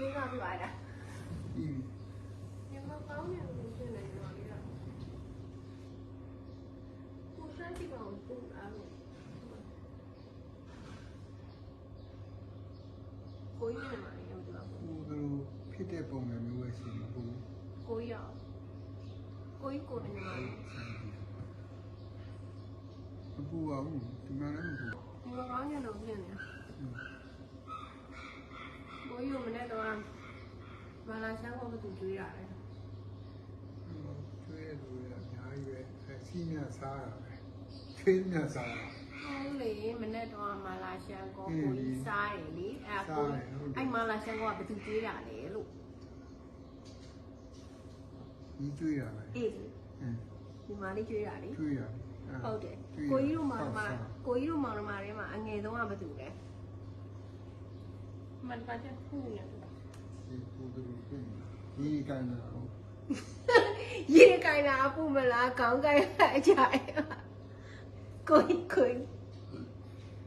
မင်းကပြပါလားပြီးပြီဒီမှာကောင်းနေလို့ဖြစ်နေတော့လေကိုစားကြည့်ပါဦးကိုအားလို့ကိုကြီးနေမှာလေတော့ဒီမှာဟိုလိုဖြစ်တဲ့ပုံစံမျိုးပဲရှိတယ်ဟိုကိုကြီးရောကိုကြီးကိုနေမှာမပူပါဘူးဒီမှာလည်းမပူပါဒီမှာကောင်းနေတော့ဖြစ်နေဘူး ကိုကြီးကမနေ့တော့ မလာချမ်းကိုသူကျွေးရတယ်ကျွေးရလို့ရအများကြီးပဲအစီးမြစားတာပဲချွေးမြစားတာဟုတ်လေမနေ့တော့မလာရှန်ကိုကိုကြီးစားတယ်လေအဲ့ကိုအဲ့မလာရှန်ကဘယ်သူကျွေးတာလဲလို့ဒီကျွေးရပဲအေးလေအင်းဒီမှာလေးကျွေးတာလေကျွေးရတယ်ဟုတ်တယ်ကိုကြီးတို့မောင်မကိုကြီးတို့မောင်မတွေမှာအငယ်ဆုံးကဘယ်သူလဲမန်ပါချက်ခုနေဒီပူသူ ပြင်ဒီကန်တော့ရေကိုင်တာအပူမလားခေါင်းကိုင်အကြိုင်ကိုကြီးကိုကြီး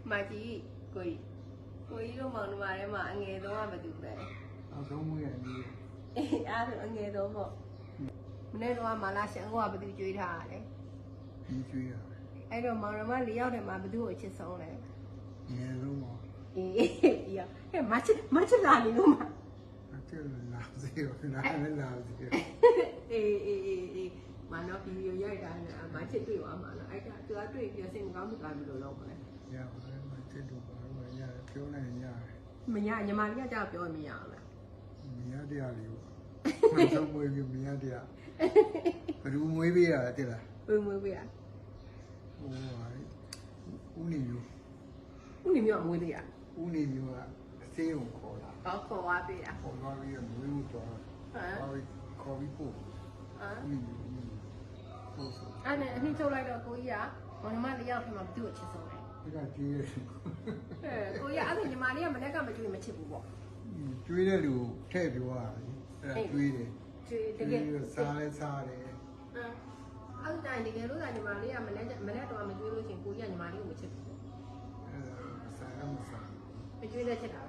မကြီးကိုကြီးကိုကြီးတို့မောင်မတွေမှာအငယ်ဆုံးကဘယ်သူလဲအဆုံးမွေးရနေအေးအားဆိုအငယ်ဆုံးပေါ့မနေ့တော့မလာရှန်ကဘယ်သူကျွေးထားတာလဲဒီကျွေးရအဲ့တော့မောင်မလေးယောက်တည်းမှာဘယ်သူကိုအချစ်ဆုံးလဲငယ်လုံးပါအေးဒီကဟဲ့မချစ်မချစ်လာနေလို့မ အကျက်လာစေရောနားလည်းလာစေရောအေးအေးအေးအေးမနော်ဗီဒီယိုရိုက်တာနဲ့မချစ်တွေ့သွားမှာလားအဲ့ဒါသူကတွေ့ပြီးစိတ်မကောင်းဖြစ်သွားပြီလို့လုပ်ပါလေရပါတယ်မချစ်တော့ပါဘူးရတယ်ပြောနိုင်ရတယ်မညာညီမလေးကကြောက်ပြောမရအောင်လားမရတရားလေးပေါ့မဆုံးမွေးပြီးမရတရားဘယ်သူမွေးပေးရလဲတိလားဝေမွေးပေးရဟိုဟာဦးနေမျိုးဦးနေမျိုးအမွေးသေးရဦးနေမျိုးက အစေးကိုခေါ်လာဟောခေါ်သွားပေးရခေါ်လာပြီးတော့မွေးမှုတော့ဟမ်ခေါ်ပြီးခေါ်ပြီးပို့ဟမ်ဦးနေမျိုးပို့ဆိုအဲ့နဲ့အနှစ်ချုပ်လိုက်တော့ကိုကြီးကမောင်နှမလေးယောက်ထဲမှာဘယ်သူ့ကိုချစ်ဆုံးလဲဒီကကျွေးရအဲကိုကြီးအဲ့ဒါညီမလေးကမနေ့ကမကျွေးမချစ်ဘူးပေါ့ကျွေးတဲ့လူထည့်ပြောရတယ်အဲ့ဒါကျွေးတယ်ကျွေးတကျွေးကယ်ပြီးစားလဲစားတယ်အဲ့ဒါတကယ်လို့ကညီမလေးကမနေ့မနေ့တော့မကျွေးလို့ရှင်ကိုကြီးကညီမလေးကိုမချစ်ဘူးအဲ့ဒါစားရမစားမကျွေးတဲ့ချစ်တာပဲ